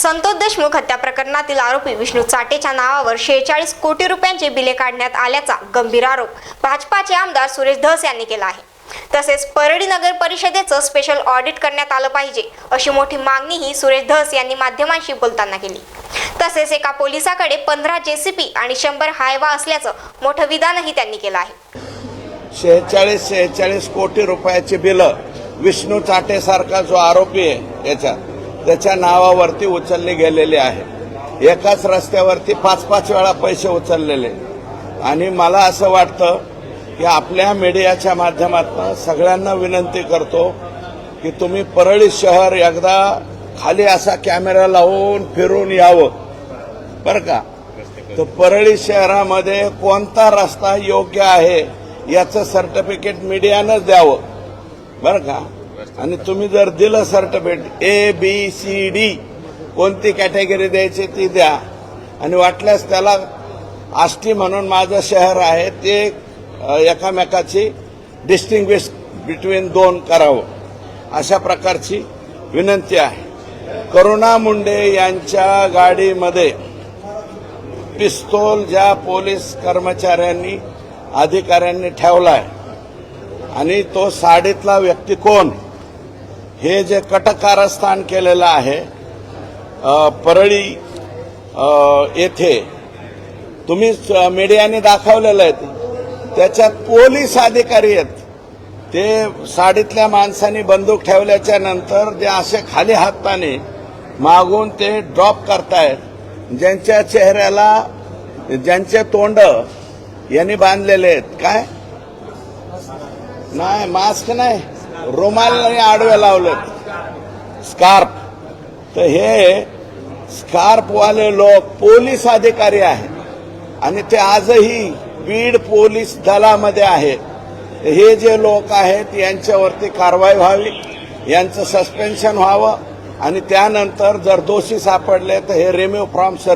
संतोष देशमुख हत्या प्रकरणातील आरोपी विष्णू चाटेच्या नावावर शेहेचाळीस कोटी रुपयांचे बिले काढण्यात आल्याचा गंभीर आरोप भाजपाचे आमदार सुरेश धस यांनी केला आहे. तसेच परळी नगर परिषदेचं स्पेशल ऑडिट करण्यात आलं पाहिजे अशी मोठी मागणीही सुरेश धस यांनी माध्यमांशी बोलताना केली. तसेच एका पोलिसाकडे पंधरा जेसीपी आणि शंभर हायवा असल्याचं मोठं विधानही त्यांनी केलं आहे. शेहेचाळीस शेहेचाळीस कोटी रुपयाची बिलं विष्णू चाटेसारखा जो आरोपी आहे याच्यात त्याच्या नावावरती उचलली गेलेली आहे. एकाच रस्त्यावरती पाच पाच वेळा पैसे उचललेले. आणि मला असं वाटतं की आपल्या मीडियाच्या माध्यमातून सगळ्यांना विनंती करतो की तुम्ही परळी शहर एकदा खाली असा कॅमेरा लावून फिरून यावं. बरं का? तर परळी शहरामध्ये कोणता रस्ता योग्य आहे याचं सर्टिफिकेट मीडियानंच द्यावं. बरं का? आणि तुम्ही जर दिलं certificate A B C D कोणती कॅटेगरी द्यायची ती द्या. आणि वाटल्यास त्याला आष्टी म्हणून माझं शहर आहे ते एकामेकाची डिस्टिंग्विश बिटवीन दोन करावं. अशा प्रकारची विनंती आहे. करुणा मुंडे यांच्या गाडीमध्ये पिस्तोल ज्या पोलीस कर्मचाऱ्यांनी अधिकाऱ्यांनी ठेवला आहे आणि तो साडीतला व्यक्ती कोण? हे जे कटकारस्थान केलेलं आहे परळी येथे तुम्ही मीडियाने दाखवलेलं आहे त्याच्यात पोलीस अधिकारी आहेत. ते साडीतल्या माणसांनी बंदूक ठेवल्याच्या नंतर जे असे खाली हाताने मागून ते ड्रॉप करतायत. ज्यांच्या चेहऱ्याला ज्यांचे तोंड यांनी बांधलेले आहेत. काय? नाही मास्क नाही. रुमालने आडवे लावलेत स्कार्फ. तर हे स्कार्फवाले लोक पोलीस अधिकारी आहेत. आणि ते आजही बीड पोलीस दलामध्ये आहेत. हे जे लोक आहेत यांच्यावरती कारवाई व्हावी यांचं सस्पेन्शन व्हावं. आणि त्यानंतर जर दोषी सापडले तर हे रिम्यू फ्रॉम सर्व्हिस.